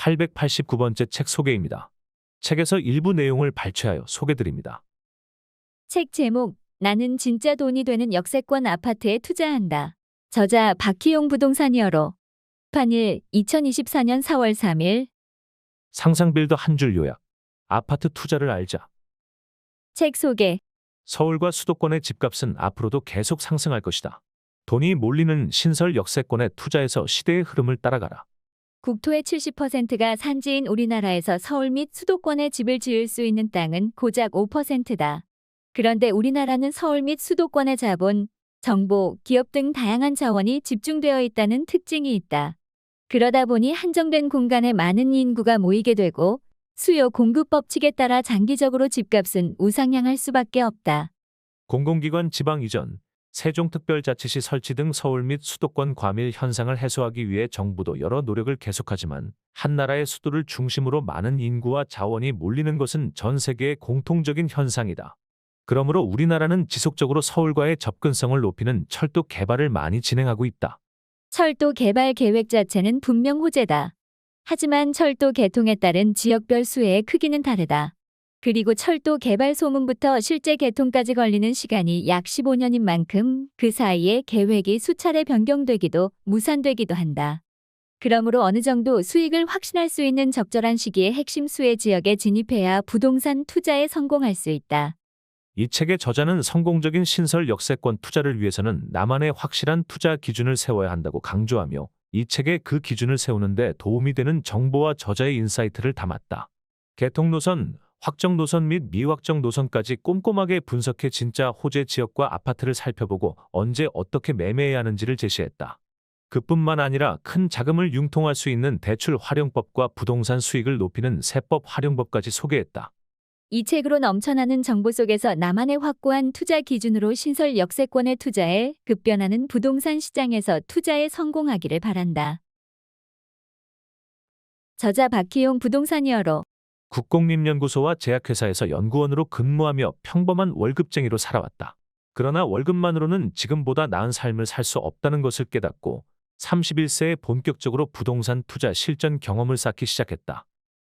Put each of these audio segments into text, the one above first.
889번째 책 소개입니다. 책에서 일부 내용을 발췌하여 소개드립니다. 책 제목 나는 진짜 돈이 되는 역세권 아파트에 투자한다. 저자 박희용 부동산이어로. 판일 2024년 4월 3일. 상상빌더 한 줄 요약. 아파트 투자를 알자. 책 소개. 서울과 수도권의 집값은 앞으로도 계속 상승할 것이다. 돈이 몰리는 신설 역세권에 투자해서 시대의 흐름을 따라가라. 국토의 70%가 산지인 우리나라에서 서울 및 수도권에 집을 지을 수 있는 땅은 고작 5%다. 그런데 우리나라는 서울 및 수도권의 자본, 정보, 기업 등 다양한 자원이 집중되어 있다는 특징이 있다. 그러다 보니 한정된 공간에 많은 인구가 모이게 되고 수요 공급 법칙에 따라 장기적으로 집값은 우상향할 수밖에 없다. 공공기관 지방 이전, 세종특별자치시 설치 등 서울 및 수도권 과밀 현상을 해소하기 위해 정부도 여러 노력을 계속하지만 한 나라의 수도를 중심으로 많은 인구와 자원이 몰리는 것은 전 세계의 공통적인 현상이다. 그러므로 우리나라는 지속적으로 서울과의 접근성을 높이는 철도 개발을 많이 진행하고 있다. 철도 개발 계획 자체는 분명 호재다. 하지만 철도 개통에 따른 지역별 수혜의 크기는 다르다. 그리고 철도 개발 소문부터 실제 개통까지 걸리는 시간이 약 15년인 만큼 그 사이에 계획이 수차례 변경되기도 무산되기도 한다. 그러므로 어느 정도 수익을 확신할 수 있는 적절한 시기에 핵심 수혜 지역에 진입해야 부동산 투자에 성공할 수 있다. 이 책의 저자는 성공적인 신설 역세권 투자를 위해서는 나만의 확실한 투자 기준을 세워야 한다고 강조하며 이 책에 그 기준을 세우는데 도움이 되는 정보와 저자의 인사이트를 담았다. 개통 노선, 확정 노선 및 미확정 노선까지 꼼꼼하게 분석해 진짜 호재 지역과 아파트를 살펴보고 언제 어떻게 매매해야 하는지를 제시했다. 그뿐만 아니라 큰 자금을 융통할 수 있는 대출 활용법과 부동산 수익을 높이는 세법 활용법까지 소개했다. 이 책으로 넘쳐나는 정보 속에서 나만의 확고한 투자 기준으로 신설 역세권에 투자해 급변하는 부동산 시장에서 투자에 성공하기를 바란다. 저자 박희용 부동산이어로 국공립연구소와 제약회사에서 연구원으로 근무하며 평범한 월급쟁이로 살아왔다. 그러나 월급만으로는 지금보다 나은 삶을 살 수 없다는 것을 깨닫고 31세에 본격적으로 부동산 투자 실전 경험을 쌓기 시작했다.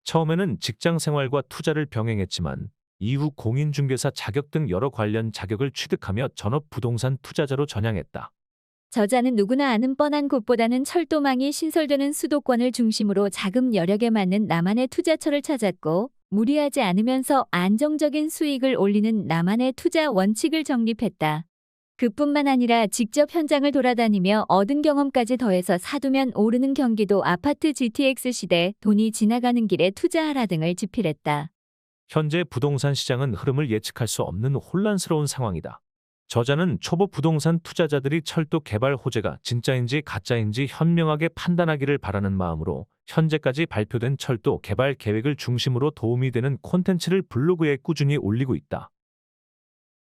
처음에는 직장 생활과 투자를 병행했지만 이후 공인중개사 자격 등 여러 관련 자격을 취득하며 전업 부동산 투자자로 전향했다. 저자는 누구나 아는 뻔한 곳보다는 철도망이 신설되는 수도권을 중심으로 자금 여력에 맞는 나만의 투자처를 찾았고 무리하지 않으면서 안정적인 수익을 올리는 나만의 투자 원칙을 정립했다. 그뿐만 아니라 직접 현장을 돌아다니며 얻은 경험까지 더해서 사두면 오르는 경기도 아파트 GTX 시대 돈이 지나가는 길에 투자하라 등을 집필했다. 현재 부동산 시장은 흐름을 예측할 수 없는 혼란스러운 상황이다. 저자는 초보 부동산 투자자들이 철도 개발 호재가 진짜인지 가짜인지 현명하게 판단하기를 바라는 마음으로 현재까지 발표된 철도 개발 계획을 중심으로 도움이 되는 콘텐츠를 블로그에 꾸준히 올리고 있다.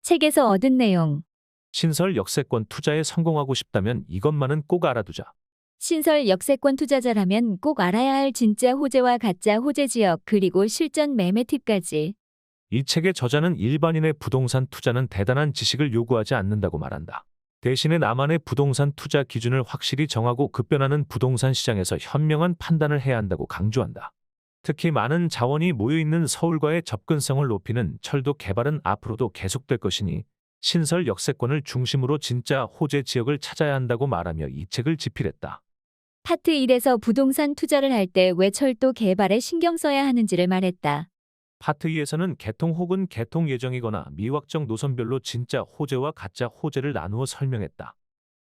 책에서 얻은 내용 신설 역세권 투자에 성공하고 싶다면 이것만은 꼭 알아두자. 신설 역세권 투자자라면 꼭 알아야 할 진짜 호재와 가짜 호재 지역 그리고 실전 매매 팁까지 이 책의 저자는 일반인의 부동산 투자는 대단한 지식을 요구하지 않는다고 말한다. 대신에 나만의 부동산 투자 기준을 확실히 정하고 급변하는 부동산 시장에서 현명한 판단을 해야 한다고 강조한다. 특히 많은 자원이 모여있는 서울과의 접근성을 높이는 철도 개발은 앞으로도 계속될 것이니 신설 역세권을 중심으로 진짜 호재 지역을 찾아야 한다고 말하며 이 책을 집필했다. 파트 1에서 부동산 투자를 할 때 왜 철도 개발에 신경 써야 하는지를 말했다. 파트 2에서는 개통 혹은 개통 예정이거나 미확정 노선별로 진짜 호재와 가짜 호재를 나누어 설명했다.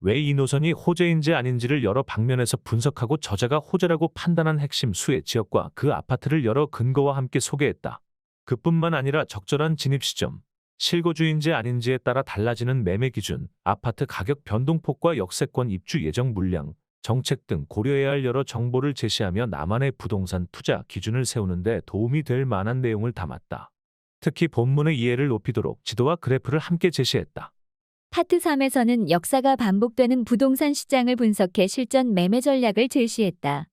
왜 이 노선이 호재인지 아닌지를 여러 방면에서 분석하고 저자가 호재라고 판단한 핵심 수혜 지역과 그 아파트를 여러 근거와 함께 소개했다. 그뿐만 아니라 적절한 진입 시점, 실거주인지 아닌지에 따라 달라지는 매매 기준, 아파트 가격 변동폭과 역세권 입주 예정 물량, 정책 등 고려해야 할 여러 정보를 제시하며 나만의 부동산 투자 기준을 세우는데 도움이 될 만한 내용을 담았다. 특히 본문의 이해를 높이도록 지도와 그래프를 함께 제시했다. 파트 3에서는 역사가 반복되는 부동산 시장을 분석해 실전 매매 전략을 제시했다.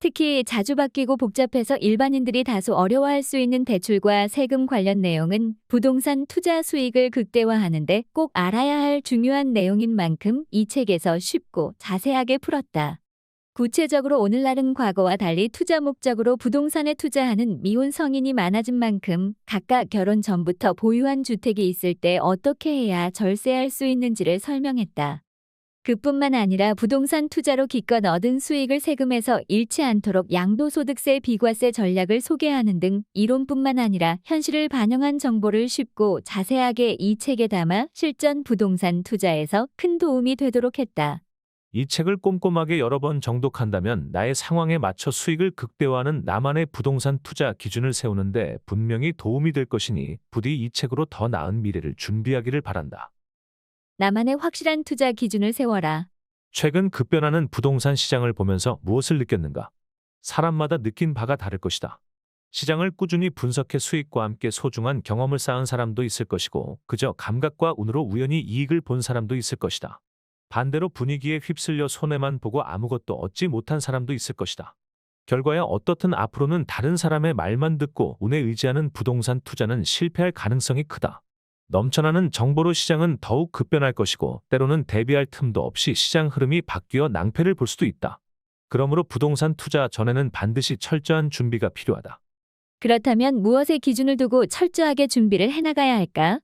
특히 자주 바뀌고 복잡해서 일반인들이 다소 어려워할 수 있는 대출과 세금 관련 내용은 부동산 투자 수익을 극대화하는데 꼭 알아야 할 중요한 내용인 만큼 이 책에서 쉽고 자세하게 풀었다. 구체적으로 오늘날은 과거와 달리 투자 목적으로 부동산에 투자하는 미혼 성인이 많아진 만큼 각각 결혼 전부터 보유한 주택이 있을 때 어떻게 해야 절세할 수 있는지를 설명했다. 그뿐만 아니라 부동산 투자로 기껏 얻은 수익을 세금에서 잃지 않도록 양도소득세 비과세 전략을 소개하는 등 이론뿐만 아니라 현실을 반영한 정보를 쉽고 자세하게 이 책에 담아 실전 부동산 투자에서 큰 도움이 되도록 했다. 이 책을 꼼꼼하게 여러 번 정독한다면 나의 상황에 맞춰 수익을 극대화하는 나만의 부동산 투자 기준을 세우는데 분명히 도움이 될 것이니 부디 이 책으로 더 나은 미래를 준비하기를 바란다. 나만의 확실한 투자 기준을 세워라. 최근 급변하는 부동산 시장을 보면서 무엇을 느꼈는가? 사람마다 느낀 바가 다를 것이다. 시장을 꾸준히 분석해 수익과 함께 소중한 경험을 쌓은 사람도 있을 것이고 그저 감각과 운으로 우연히 이익을 본 사람도 있을 것이다. 반대로 분위기에 휩쓸려 손해만 보고 아무것도 얻지 못한 사람도 있을 것이다. 결과야 어떻든 앞으로는 다른 사람의 말만 듣고 운에 의지하는 부동산 투자는 실패할 가능성이 크다. 넘쳐나는 정보로 시장은 더욱 급변할 것이고 때로는 대비할 틈도 없이 시장 흐름이 바뀌어 낭패를 볼 수도 있다. 그러므로 부동산 투자 전에는 반드시 철저한 준비가 필요하다. 그렇다면 무엇에 기준을 두고 철저하게 준비를 해나가야 할까?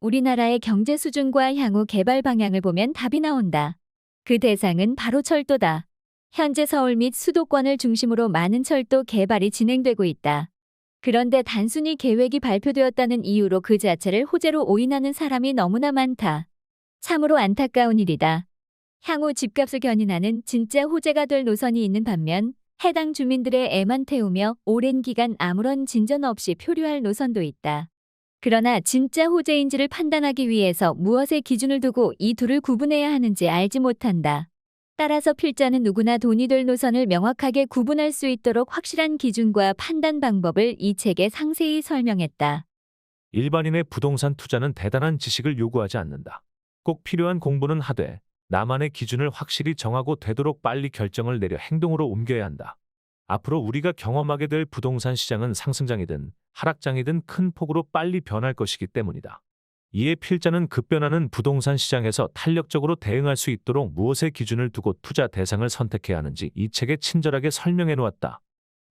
우리나라의 경제 수준과 향후 개발 방향을 보면 답이 나온다. 그 대상은 바로 철도다. 현재 서울 및 수도권을 중심으로 많은 철도 개발이 진행되고 있다. 그런데 단순히 계획이 발표되었다는 이유로 그 자체를 호재로 오인하는 사람이 너무나 많다. 참으로 안타까운 일이다. 향후 집값을 견인하는 진짜 호재가 될 노선이 있는 반면 해당 주민들의 애만 태우며 오랜 기간 아무런 진전 없이 표류할 노선도 있다. 그러나 진짜 호재인지를 판단하기 위해서 무엇에 기준을 두고 이 둘을 구분해야 하는지 알지 못한다. 따라서 필자는 누구나 돈이 될 노선을 명확하게 구분할 수 있도록 확실한 기준과 판단 방법을 이 책에 상세히 설명했다. 일반인의 부동산 투자는 대단한 지식을 요구하지 않는다. 꼭 필요한 공부는 하되 나만의 기준을 확실히 정하고 되도록 빨리 결정을 내려 행동으로 옮겨야 한다. 앞으로 우리가 경험하게 될 부동산 시장은 상승장이든 하락장이든 큰 폭으로 빨리 변할 것이기 때문이다. 이에 필자는 급변하는 부동산 시장에서 탄력적으로 대응할 수 있도록 무엇의 기준을 두고 투자 대상을 선택해야 하는지 이 책에 친절하게 설명해 놓았다.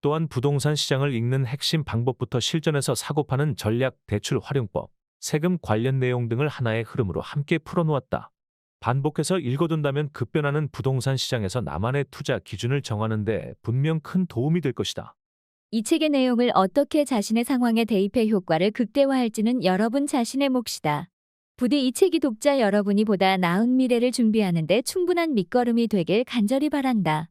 또한 부동산 시장을 읽는 핵심 방법부터 실전에서 사고파는 전략, 대출 활용법, 세금 관련 내용 등을 하나의 흐름으로 함께 풀어놓았다. 반복해서 읽어둔다면 급변하는 부동산 시장에서 나만의 투자 기준을 정하는 데 분명 큰 도움이 될 것이다. 이 책의 내용을 어떻게 자신의 상황에 대입해 효과를 극대화할지는 여러분 자신의 몫이다. 부디 이 책이 독자 여러분이 보다 나은 미래를 준비하는데 충분한 밑거름이 되길 간절히 바란다.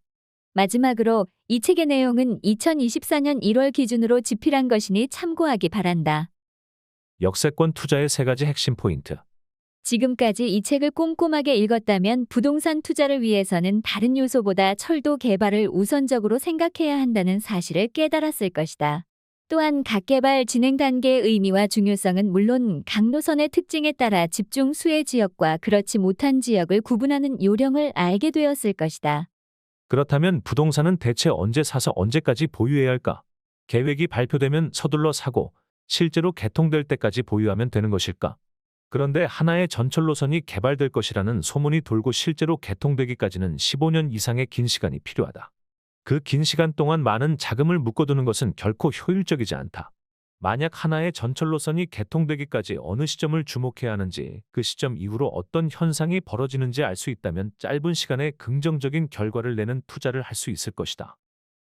마지막으로 이 책의 내용은 2024년 1월 기준으로 집필한 것이니 참고하기 바란다. 역세권 투자의 세 가지 핵심 포인트. 지금까지 이 책을 꼼꼼하게 읽었다면 부동산 투자를 위해서는 다른 요소보다 철도 개발을 우선적으로 생각해야 한다는 사실을 깨달았을 것이다. 또한 각 개발 진행 단계의 의미와 중요성은 물론 각 노선의 특징에 따라 집중 수혜 지역과 그렇지 못한 지역을 구분하는 요령을 알게 되었을 것이다. 그렇다면 부동산은 대체 언제 사서 언제까지 보유해야 할까? 계획이 발표되면 서둘러 사고 실제로 개통될 때까지 보유하면 되는 것일까? 그런데 하나의 전철 노선이 개발될 것이라는 소문이 돌고 실제로 개통되기까지는 15년 이상의 긴 시간이 필요하다. 그 긴 시간 동안 많은 자금을 묶어두는 것은 결코 효율적이지 않다. 만약 하나의 전철 노선이 개통되기까지 어느 시점을 주목해야 하는지 그 시점 이후로 어떤 현상이 벌어지는지 알 수 있다면 짧은 시간에 긍정적인 결과를 내는 투자를 할 수 있을 것이다.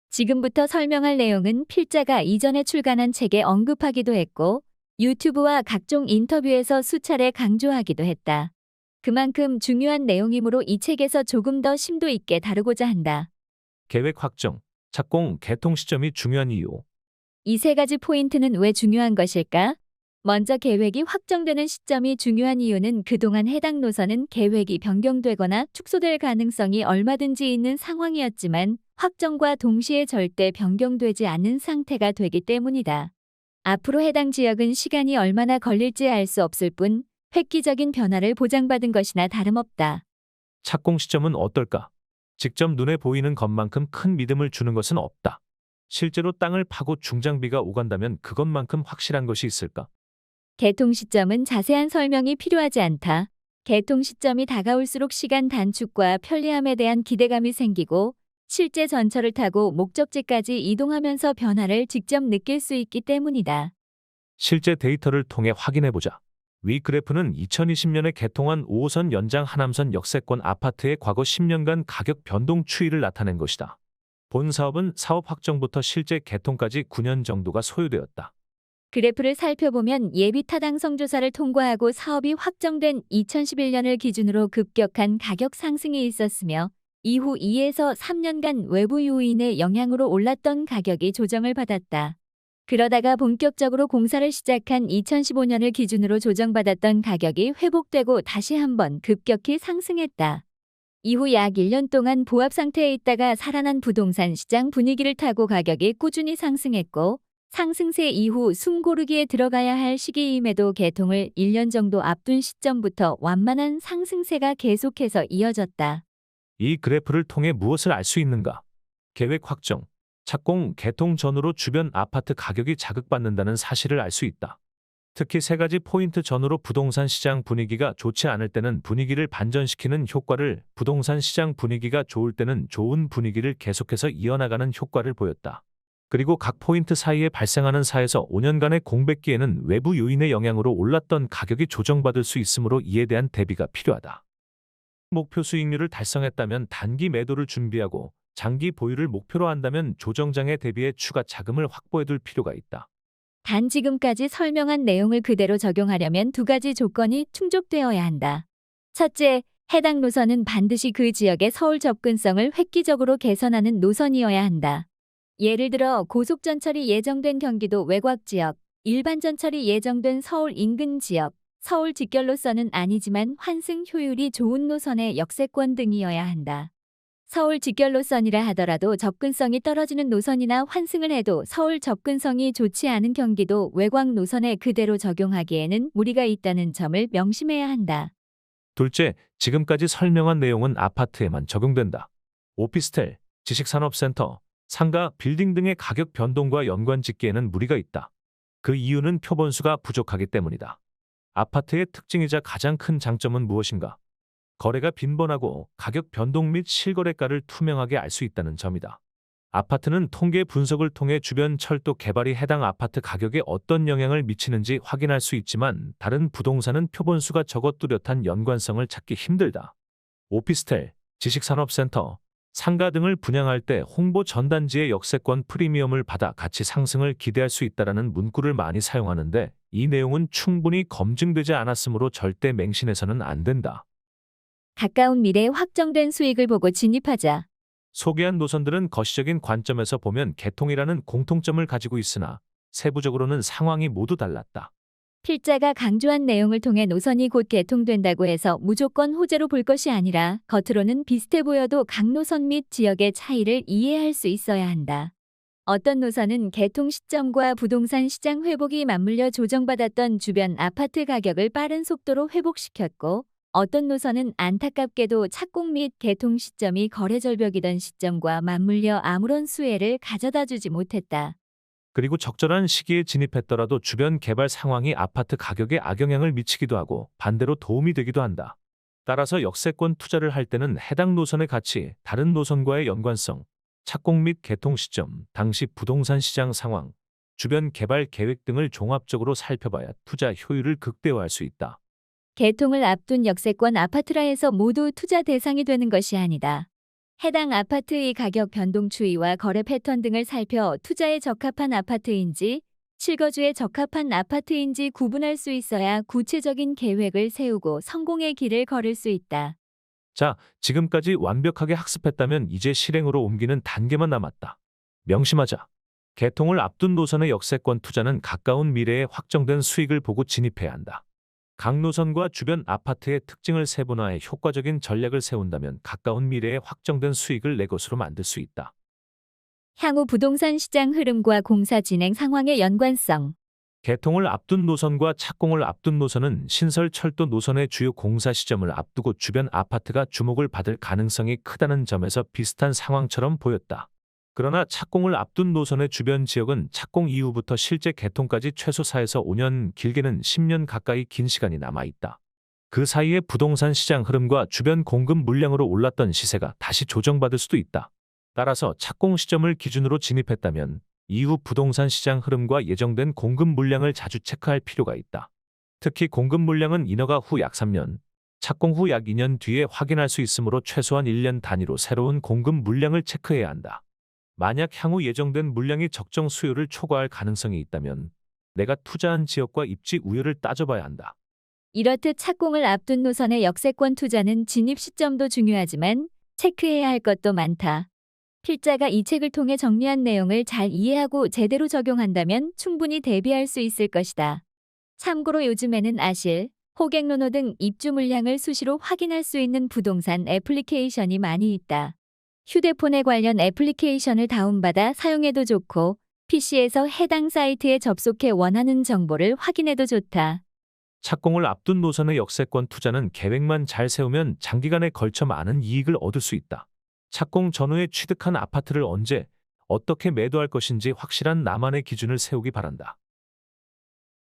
지금부터 설명할 내용은 필자가 이전에 출간한 책에 언급하기도 했고 유튜브와 각종 인터뷰에서 수차례 강조하기도 했다. 그만큼 중요한 내용이므로 이 책에서 조금 더 심도 있게 다루고자 한다. 계획 확정, 착공, 개통 시점이 중요한 이유. 이 세 가지 포인트는 왜 중요한 것일까? 먼저 계획이 확정되는 시점이 중요한 이유는 그동안 해당 노선은 계획이 변경되거나 축소될 가능성이 얼마든지 있는 상황이었지만 확정과 동시에 절대 변경되지 않는 상태가 되기 때문이다. 앞으로 해당 지역은 시간이 얼마나 걸릴지 알 수 없을 뿐 획기적인 변화를 보장받은 것이나 다름없다. 착공 시점은 어떨까? 직접 눈에 보이는 것만큼 큰 믿음을 주는 것은 없다. 실제로 땅을 파고 중장비가 오간다면 그것만큼 확실한 것이 있을까? 개통 시점은 자세한 설명이 필요하지 않다. 개통 시점이 다가올수록 시간 단축과 편리함에 대한 기대감이 생기고 실제 전철을 타고 목적지까지 이동하면서 변화를 직접 느낄 수 있기 때문이다. 실제 데이터를 통해 확인해 보자. 위 그래프는 2020년에 개통한 5호선 연장 하남선 역세권 아파트의 과거 10년간 가격 변동 추이를 나타낸 것이다. 본 사업은 사업 확정부터 실제 개통까지 9년 정도가 소요되었다. 그래프를 살펴보면 예비 타당성 조사를 통과하고 사업이 확정된 2011년을 기준으로 급격한 가격 상승이 있었으며 이후 2에서 3년간 외부 요인의 영향으로 올랐던 가격이 조정을 받았다. 그러다가 본격적으로 공사를 시작한 2015년을 기준으로 조정받았던 가격이 회복되고 다시 한번 급격히 상승했다. 이후 약 1년 동안 보합 상태에 있다가 살아난 부동산 시장 분위기를 타고 가격이 꾸준히 상승했고 상승세 이후 숨고르기에 들어가야 할 시기임에도 개통을 1년 정도 앞둔 시점부터 완만한 상승세가 계속해서 이어졌다. 이 그래프를 통해 무엇을 알 수 있는가? 계획 확정, 착공, 개통 전후로 주변 아파트 가격이 자극받는다는 사실을 알 수 있다. 특히 세 가지 포인트 전후로 부동산 시장 분위기가 좋지 않을 때는 분위기를 반전시키는 효과를, 부동산 시장 분위기가 좋을 때는 좋은 분위기를 계속해서 이어나가는 효과를 보였다. 그리고 각 포인트 사이에 발생하는 4에서 5년간의 공백기에는 외부 요인의 영향으로 올랐던 가격이 조정받을 수 있으므로 이에 대한 대비가 필요하다. 목표 수익률을 달성했다면 단기 매도를 준비하고 장기 보유를 목표로 한다면 조정장에 대비해 추가 자금을 확보해둘 필요가 있다. 단 지금까지 설명한 내용을 그대로 적용하려면 두 가지 조건이 충족되어야 한다. 첫째, 해당 노선은 반드시 그 지역의 서울 접근성을 획기적으로 개선하는 노선이어야 한다. 예를 들어 고속전철이 예정된 경기도 외곽 지역, 일반 전철이 예정된 서울 인근 지역, 서울 직결로선은 아니지만 환승 효율이 좋은 노선의 역세권 등이어야 한다. 서울 직결로선이라 하더라도 접근성이 떨어지는 노선이나 환승을 해도 서울 접근성이 좋지 않은 경기도 외곽 노선에 그대로 적용하기에는 무리가 있다는 점을 명심해야 한다. 둘째, 지금까지 설명한 내용은 아파트에만 적용된다. 오피스텔, 지식산업센터, 상가, 빌딩 등의 가격 변동과 연관 짓기에는 무리가 있다. 그 이유는 표본수가 부족하기 때문이다. 아파트의 특징이자 가장 큰 장점은 무엇인가? 거래가 빈번하고 가격 변동 및 실거래가를 투명하게 알 수 있다는 점이다. 아파트는 통계 분석을 통해 주변 철도 개발이 해당 아파트 가격에 어떤 영향을 미치는지 확인할 수 있지만 다른 부동산은 표본수가 적어 뚜렷한 연관성을 찾기 힘들다. 오피스텔, 지식산업센터, 상가 등을 분양할 때 홍보 전단지의 역세권 프리미엄을 받아 가치 상승을 기대할 수 있다라는 문구를 많이 사용하는데 이 내용은 충분히 검증되지 않았으므로 절대 맹신해서는 안 된다. 가까운 미래에 확정된 수익을 보고 진입하자. 소개한 노선들은 거시적인 관점에서 보면 개통이라는 공통점을 가지고 있으나 세부적으로는 상황이 모두 달랐다. 필자가 강조한 내용을 통해 노선이 곧 개통된다고 해서 무조건 호재로 볼 것이 아니라 겉으로는 비슷해 보여도 각 노선 및 지역의 차이를 이해할 수 있어야 한다. 어떤 노선은 개통 시점과 부동산 시장 회복이 맞물려 조정받았던 주변 아파트 가격을 빠른 속도로 회복시켰고 어떤 노선은 안타깝게도 착공 및 개통 시점이 거래 절벽이던 시점과 맞물려 아무런 수혜를 가져다 주지 못했다. 그리고 적절한 시기에 진입했더라도 주변 개발 상황이 아파트 가격에 악영향을 미치기도 하고 반대로 도움이 되기도 한다. 따라서 역세권 투자를 할 때는 해당 노선의 가치, 다른 노선과의 연관성, 착공 및 개통 시점, 당시 부동산 시장 상황, 주변 개발 계획 등을 종합적으로 살펴봐야 투자 효율을 극대화할 수 있다. 개통을 앞둔 역세권 아파트라 해서 모두 투자 대상이 되는 것이 아니다. 해당 아파트의 가격 변동 추이와 거래 패턴 등을 살펴 투자에 적합한 아파트인지 실거주에 적합한 아파트인지 구분할 수 있어야 구체적인 계획을 세우고 성공의 길을 걸을 수 있다. 자, 지금까지 완벽하게 학습했다면 이제 실행으로 옮기는 단계만 남았다. 명심하자. 개통을 앞둔 노선의 역세권 투자는 가까운 미래에 확정된 수익을 보고 진입해야 한다. 각 노선과 주변 아파트의 특징을 세분화해 효과적인 전략을 세운다면 가까운 미래에 확정된 수익을 내 것으로 만들 수 있다. 향후 부동산 시장 흐름과 공사 진행 상황의 연관성. 개통을 앞둔 노선과 착공을 앞둔 노선은 신설 철도 노선의 주요 공사 시점을 앞두고 주변 아파트가 주목을 받을 가능성이 크다는 점에서 비슷한 상황처럼 보였다. 그러나 착공을 앞둔 노선의 주변 지역은 착공 이후부터 실제 개통까지 최소 4에서 5년, 길게는 10년 가까이 긴 시간이 남아 있다. 그 사이에 부동산 시장 흐름과 주변 공급 물량으로 올랐던 시세가 다시 조정받을 수도 있다. 따라서 착공 시점을 기준으로 진입했다면 이후 부동산 시장 흐름과 예정된 공급 물량을 자주 체크할 필요가 있다. 특히 공급 물량은 인허가 후 약 3년, 착공 후 약 2년 뒤에 확인할 수 있으므로 최소한 1년 단위로 새로운 공급 물량을 체크해야 한다. 만약 향후 예정된 물량이 적정 수요를 초과할 가능성이 있다면 내가 투자한 지역과 입지 우열을 따져봐야 한다. 이렇듯 착공을 앞둔 노선의 역세권 투자는 진입 시점도 중요하지만 체크해야 할 것도 많다. 필자가 이 책을 통해 정리한 내용을 잘 이해하고 제대로 적용한다면 충분히 대비할 수 있을 것이다. 참고로 요즘에는 아실, 호갱로노 등 입주 물량을 수시로 확인할 수 있는 부동산 애플리케이션이 많이 있다. 휴대폰에 관련 애플리케이션을 다운받아 사용해도 좋고 PC에서 해당 사이트에 접속해 원하는 정보를 확인해도 좋다. 착공을 앞둔 노선의 역세권 투자는 계획만 잘 세우면 장기간에 걸쳐 많은 이익을 얻을 수 있다. 착공 전후에 취득한 아파트를 언제, 어떻게 매도할 것인지 확실한 나만의 기준을 세우기 바란다.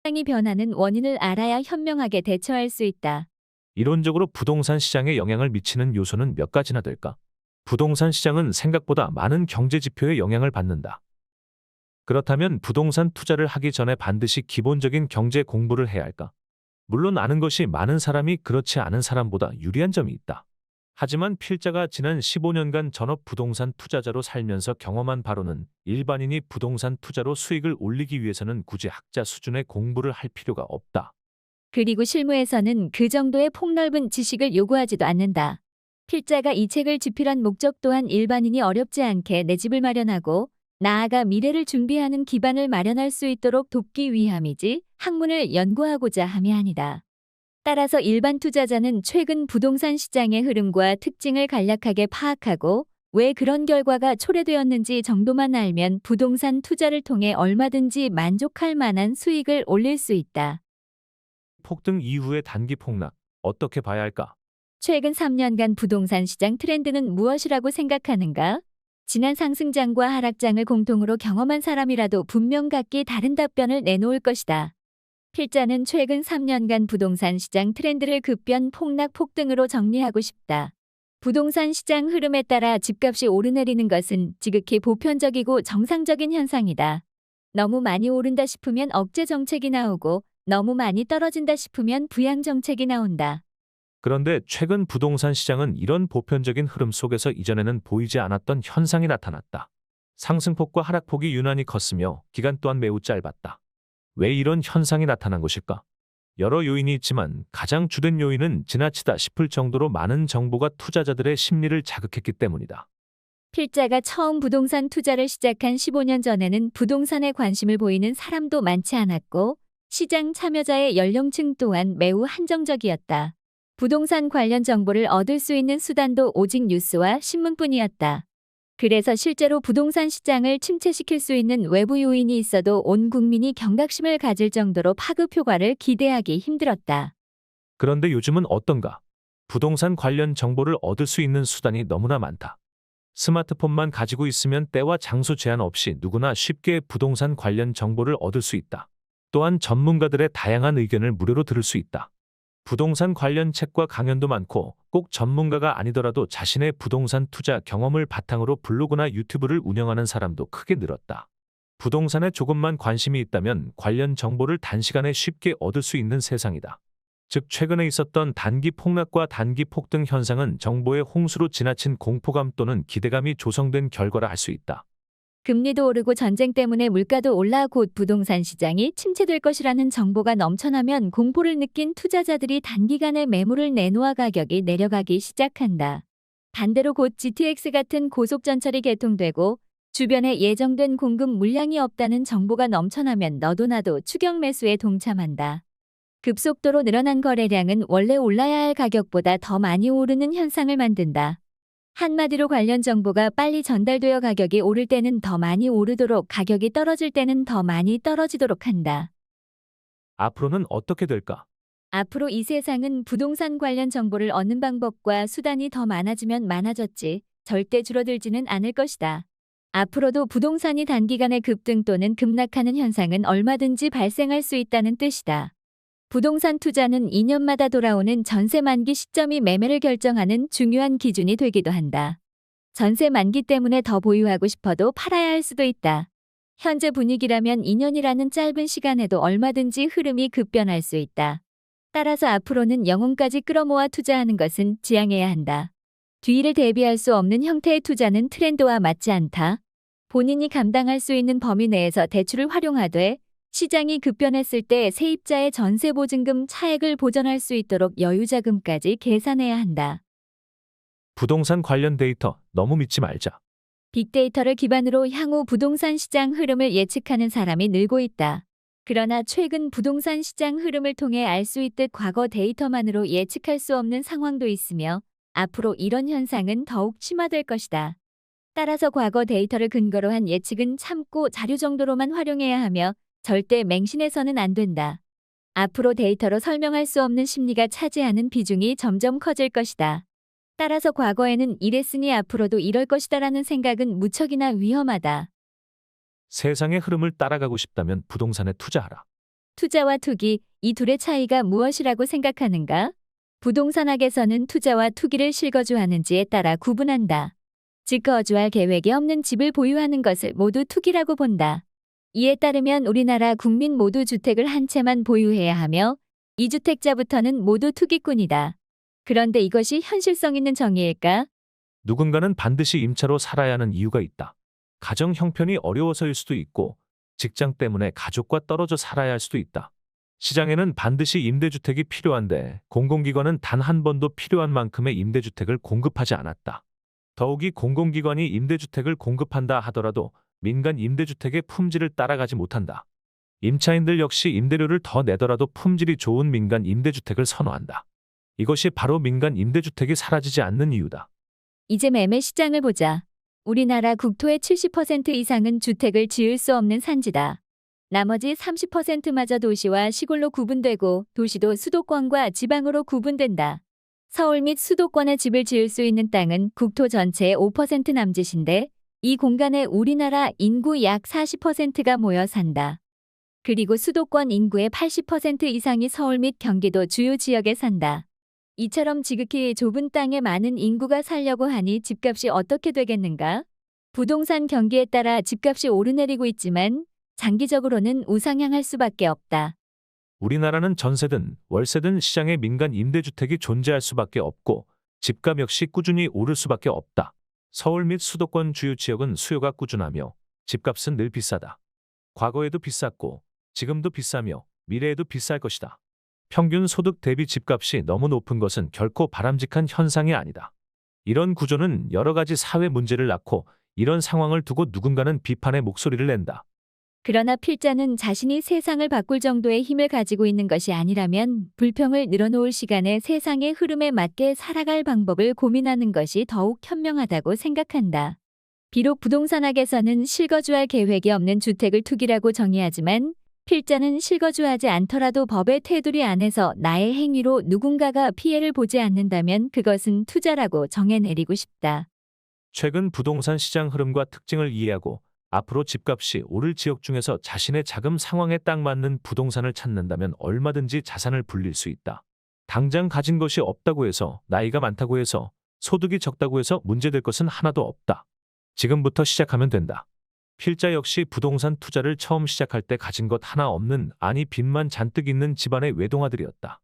시장이 변하는 원인을 알아야 현명하게 대처할 수 있다. 이론적으로 부동산 시장에 영향을 미치는 요소는 몇 가지나 될까? 부동산 시장은 생각보다 많은 경제 지표에 영향을 받는다. 그렇다면 부동산 투자를 하기 전에 반드시 기본적인 경제 공부를 해야 할까? 물론 아는 것이 많은 사람이 그렇지 않은 사람보다 유리한 점이 있다. 하지만 필자가 지난 15년간 전업 부동산 투자자로 살면서 경험한 바로는 일반인이 부동산 투자로 수익을 올리기 위해서는 굳이 학자 수준의 공부를 할 필요가 없다. 그리고 실무에서는 그 정도의 폭넓은 지식을 요구하지도 않는다. 필자가 이 책을 집필한 목적 또한 일반인이 어렵지 않게 내 집을 마련하고 나아가 미래를 준비하는 기반을 마련할 수 있도록 돕기 위함이지 학문을 연구하고자 함이 아니다. 따라서 일반 투자자는 최근 부동산 시장의 흐름과 특징을 간략하게 파악하고 왜 그런 결과가 초래되었는지 정도만 알면 부동산 투자를 통해 얼마든지 만족할 만한 수익을 올릴 수 있다. 폭등 이후의 단기 폭락, 어떻게 봐야 할까? 최근 3년간 부동산 시장 트렌드는 무엇이라고 생각하는가? 지난 상승장과 하락장을 공통으로 경험한 사람이라도 분명 각기 다른 답변을 내놓을 것이다. 필자는 최근 3년간 부동산 시장 트렌드를 급변 폭락 폭등으로 정리하고 싶다. 부동산 시장 흐름에 따라 집값이 오르내리는 것은 지극히 보편적이고 정상적인 현상이다. 너무 많이 오른다 싶으면 억제 정책이 나오고 너무 많이 떨어진다 싶으면 부양 정책이 나온다. 그런데 최근 부동산 시장은 이런 보편적인 흐름 속에서 이전에는 보이지 않았던 현상이 나타났다. 상승폭과 하락폭이 유난히 컸으며 기간 또한 매우 짧았다. 왜 이런 현상이 나타난 것일까? 여러 요인이 있지만 가장 주된 요인은 지나치다 싶을 정도로 많은 정보가 투자자들의 심리를 자극했기 때문이다. 필자가 처음 부동산 투자를 시작한 15년 전에는 부동산에 관심을 보이는 사람도 많지 않았고 시장 참여자의 연령층 또한 매우 한정적이었다. 부동산 관련 정보를 얻을 수 있는 수단도 오직 뉴스와 신문뿐이었다. 그래서 실제로 부동산 시장을 침체시킬 수 있는 외부 요인이 있어도 온 국민이 경각심을 가질 정도로 파급 효과를 기대하기 힘들었다. 그런데 요즘은 어떤가? 부동산 관련 정보를 얻을 수 있는 수단이 너무나 많다. 스마트폰만 가지고 있으면 때와 장소 제한 없이 누구나 쉽게 부동산 관련 정보를 얻을 수 있다. 또한 전문가들의 다양한 의견을 무료로 들을 수 있다. 부동산 관련 책과 강연도 많고 꼭 전문가가 아니더라도 자신의 부동산 투자 경험을 바탕으로 블로그나 유튜브를 운영하는 사람도 크게 늘었다. 부동산에 조금만 관심이 있다면 관련 정보를 단시간에 쉽게 얻을 수 있는 세상이다. 즉 최근에 있었던 단기 폭락과 단기 폭등 현상은 정보의 홍수로 지나친 공포감 또는 기대감이 조성된 결과라 할 수 있다. 금리도 오르고 전쟁 때문에 물가도 올라 곧 부동산 시장이 침체될 것이라는 정보가 넘쳐나면 공포를 느낀 투자자들이 단기간에 매물을 내놓아 가격이 내려가기 시작한다. 반대로 곧 GTX 같은 고속전철이 개통되고 주변에 예정된 공급 물량이 없다는 정보가 넘쳐나면 너도 나도 추격 매수에 동참한다. 급속도로 늘어난 거래량은 원래 올라야 할 가격보다 더 많이 오르는 현상을 만든다. 한마디로 관련 정보가 빨리 전달되어 가격이 오를 때는 더 많이 오르도록 가격이 떨어질 때는 더 많이 떨어지도록 한다. 앞으로는 어떻게 될까? 앞으로 이 세상은 부동산 관련 정보를 얻는 방법과 수단이 더 많아지면 많아졌지 절대 줄어들지는 않을 것이다. 앞으로도 부동산이 단기간에 급등 또는 급락하는 현상은 얼마든지 발생할 수 있다는 뜻이다. 부동산 투자는 2년마다 돌아오는 전세 만기 시점이 매매를 결정하는 중요한 기준이 되기도 한다. 전세 만기 때문에 더 보유하고 싶어도 팔아야 할 수도 있다. 현재 분위기라면 2년이라는 짧은 시간에도 얼마든지 흐름이 급변할 수 있다. 따라서 앞으로는 영혼까지 끌어모아 투자하는 것은 지양해야 한다. 뒤를 대비할 수 없는 형태의 투자는 트렌드와 맞지 않다. 본인이 감당할 수 있는 범위 내에서 대출을 활용하되 시장이 급변했을 때 세입자의 전세 보증금 차액을 보전할 수 있도록 여유자금까지 계산해야 한다. 부동산 관련 데이터 너무 믿지 말자. 빅데이터를 기반으로 향후 부동산 시장 흐름을 예측하는 사람이 늘고 있다. 그러나 최근 부동산 시장 흐름을 통해 알 수 있듯 과거 데이터만으로 예측할 수 없는 상황도 있으며 앞으로 이런 현상은 더욱 심화될 것이다. 따라서 과거 데이터를 근거로 한 예측은 참고 자료 정도로만 활용해야 하며 절대 맹신해서는 안 된다. 앞으로 데이터로 설명할 수 없는 심리가 차지하는 비중이 점점 커질 것이다. 따라서 과거에는 이랬으니 앞으로도 이럴 것이다라는 생각은 무척이나 위험하다. 세상의 흐름을 따라가고 싶다면 부동산에 투자하라. 투자와 투기, 이 둘의 차이가 무엇이라고 생각하는가? 부동산학에서는 투자와 투기를 실거주하는지에 따라 구분한다. 즉 거주할 계획이 없는 집을 보유하는 것을 모두 투기라고 본다. 이에 따르면 우리나라 국민 모두 주택을 한 채만 보유해야 하며 이주택자부터는 모두 투기꾼이다. 그런데 이것이 현실성 있는 정의일까? 누군가는 반드시 임차로 살아야 하는 이유가 있다. 가정 형편이 어려워서일 수도 있고 직장 때문에 가족과 떨어져 살아야 할 수도 있다. 시장에는 반드시 임대주택이 필요한데 공공기관은 단 한 번도 필요한 만큼의 임대주택을 공급하지 않았다. 더욱이 공공기관이 임대주택을 공급한다 하더라도 민간 임대주택의 품질을 따라가지 못한다. 임차인들 역시 임대료를 더 내더라도 품질이 좋은 민간 임대주택을 선호한다. 이것이 바로 민간 임대주택이 사라지지 않는 이유다. 이제 매매 시장을 보자. 우리나라 국토의 70% 이상은 주택을 지을 수 없는 산지다. 나머지 30%마저 도시와 시골로 구분되고 도시도 수도권과 지방으로 구분된다. 서울 및 수도권에 집을 지을 수 있는 땅은 국토 전체의 5% 남짓인데 이 공간에 우리나라 인구 약 40%가 모여 산다. 그리고 수도권 인구의 80% 이상이 서울 및 경기도 주요 지역에 산다. 이처럼 지극히 좁은 땅에 많은 인구가 살려고 하니 집값이 어떻게 되겠는가? 부동산 경기에 따라 집값이 오르내리고 있지만 장기적으로는 우상향할 수밖에 없다. 우리나라는 전세든 월세든 시장에 민간 임대주택이 존재할 수밖에 없고 집값 역시 꾸준히 오를 수밖에 없다. 서울 및 수도권 주요 지역은 수요가 꾸준하며 집값은 늘 비싸다. 과거에도 비쌌고 지금도 비싸며 미래에도 비쌀 것이다. 평균 소득 대비 집값이 너무 높은 것은 결코 바람직한 현상이 아니다. 이런 구조는 여러 가지 사회 문제를 낳고 이런 상황을 두고 누군가는 비판의 목소리를 낸다. 그러나 필자는 자신이 세상을 바꿀 정도의 힘을 가지고 있는 것이 아니라면 불평을 늘어놓을 시간에 세상의 흐름에 맞게 살아갈 방법을 고민하는 것이 더욱 현명하다고 생각한다. 비록 부동산학에서는 실거주할 계획이 없는 주택을 투기라고 정의하지만 필자는 실거주하지 않더라도 법의 테두리 안에서 나의 행위로 누군가가 피해를 보지 않는다면 그것은 투자라고 정해내리고 싶다. 최근 부동산 시장 흐름과 특징을 이해하고 앞으로 집값이 오를 지역 중에서 자신의 자금 상황에 딱 맞는 부동산을 찾는다면 얼마든지 자산을 불릴 수 있다. 당장 가진 것이 없다고 해서 나이가 많다고 해서 소득이 적다고 해서 문제될 것은 하나도 없다. 지금부터 시작하면 된다. 필자 역시 부동산 투자를 처음 시작할 때 가진 것 하나 없는 아니 빚만 잔뜩 있는 집안의 외동아들이었다.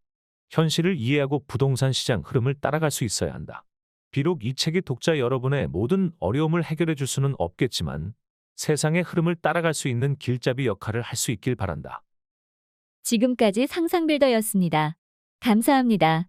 현실을 이해하고 부동산 시장 흐름을 따라갈 수 있어야 한다. 비록 이 책이 독자 여러분의 모든 어려움을 해결해 줄 수는 없겠지만 세상의 흐름을 따라갈 수 있는 길잡이 역할을 할 수 있길 바란다. 지금까지 상상빌더였습니다. 감사합니다.